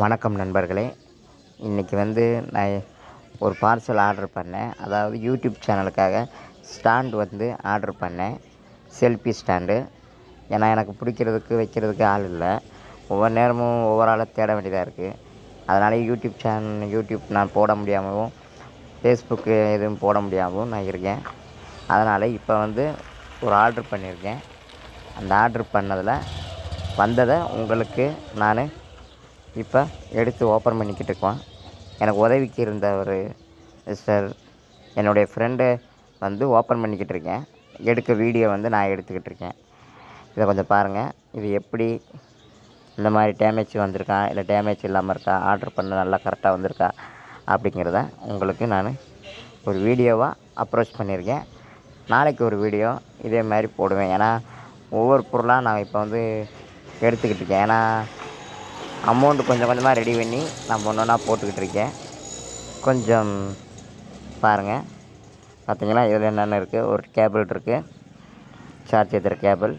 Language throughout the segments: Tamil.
வணக்கம் நண்பர்களே. இன்றைக்கி வந்து நான் ஒரு பார்சல் ஆர்டர் பண்ணேன். அதாவது யூடியூப் சேனலுக்காக ஸ்டாண்ட் வந்து ஆர்டர் பண்ணேன். செல்ஃபி ஸ்டாண்டு ஏன்னா எனக்கு பிடிக்கிறதுக்கு வைக்கிறதுக்கு ஆள் இல்லை. ஒவ்வொரு நேரமும் ஒவ்வொரு ஆளை தேட வேண்டியதாக இருக்குது அதனால் யூடியூப் சேனல் யூடியூப் நான் போட முடியாமலும் ஃபேஸ்புக்கு எதுவும் போட முடியாமலும் நான் இருக்கேன். அதனால் இப்போ வந்து ஒரு ஆர்டர் பண்ணியிருக்கேன். அந்த ஆர்டர் பண்ணதில் வந்ததை உங்களுக்கு நான் இப்போ எடுத்து ஓப்பன் பண்ணிக்கிட்டு இருக்கோம் எனக்கு உதவிக்கு இருந்த ஒரு என்னுடைய ஃப்ரெண்டு வந்து ஓப்பன் பண்ணிக்கிட்டு இருக்கேன் எடுக்க வீடியோ வந்து நான் எடுத்துக்கிட்டு இருக்கேன் இதை கொஞ்சம் பாருங்கள் இது எப்படி இந்த மாதிரி டேமேஜ் வந்திருக்கா? இல்லை டேமேஜ் இல்லாமல் இருக்கா? ஆர்டர் பண்ண நல்லா கரெக்டாக வந்திருக்கா? அப்படிங்கிறத உங்களுக்கு நான் ஒரு வீடியோவாக அப்ரோச் பண்ணியிருக்கேன். நாளைக்கு ஒரு வீடியோ இதே மாதிரி போடுவேன். ஏன்னா ஒவ்வொரு பொருளாக நான் இப்போ வந்து எடுத்துக்கிட்டு இருக்கேன் ஏன்னா அமௌண்ட்டு கொஞ்சம் கொஞ்சமாக ரெடி பண்ணி நான் ஒன்று ஒன்றா போட்டுக்கிட்டு இருக்கேன். கொஞ்சம் பாருங்கள் பார்த்தீங்களா இதில் என்னென்ன இருக்குது ஒரு கேபிள் இருக்குது சார்ஜ் ஏற்றுற கேபிள்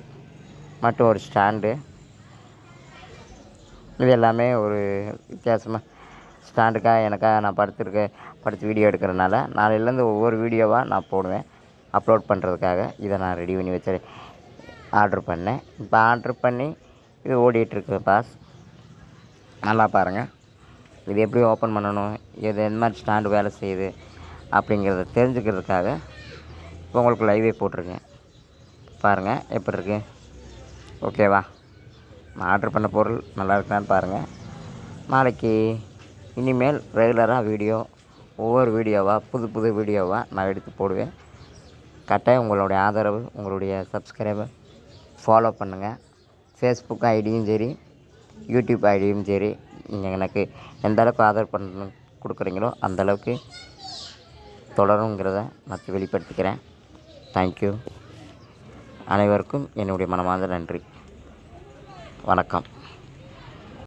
மற்றும் ஒரு ஸ்டாண்டு இது எல்லாமே ஒரு வித்தியாசமாக ஸ்டாண்டுக்காக எனக்காக நான் படுத்துருக்க படுத்து வீடியோ எடுக்கிறனால நாளையிலேருந்து ஒவ்வொரு வீடியோவாக நான் போடுவேன். அப்லோட் பண்ணுறதுக்காக இதை நான் ரெடி பண்ணி வச்சு ஆர்டர் பண்ணேன். இப்போ ஆர்டர் பண்ணி இது ஓடிட்டுருக்கு பாஸ் நல்லா பாருங்கள் இது எப்படி ஓப்பன் பண்ணணும்? இது எந்த மாதிரி ஸ்டாண்டு வேலை செய்யுது? அப்படிங்கிறத தெரிஞ்சுக்கிறதுக்காக இப்போ உங்களுக்கு லைவே போட்டிருக்கேன். பாருங்கள் எப்படி இருக்கு? ஓகேவா நான் ஆர்டர் பண்ண பொருள் நல்லா இருக்கான்னு பாருங்கள் நாளைக்கு இனிமேல் ரெகுலராக வீடியோ ஒவ்வொரு வீடியோவாக புது புது வீடியோவாக நான் எடுத்து போடுவேன். கட்டாயம் உங்களுடைய ஆதரவு உங்களுடைய சப்ஸ்கிரைபர் ஃபாலோ பண்ணுங்கள் ஃபேஸ்புக் ஐடியும் சரி யூடியூப் ஐடியும் சரி நீங்கள் எனக்கு எந்த அளவுக்கு ஆதரவு பண்ண கொடுக்குறீங்களோ அந்தளவுக்கு தொடருங்கிறத நான் வெளிப்படுத்திக்கிறேன். தேங்க்யூ அனைவருக்கும் என்னுடைய மனமார்ந்த நன்றி. வணக்கம்.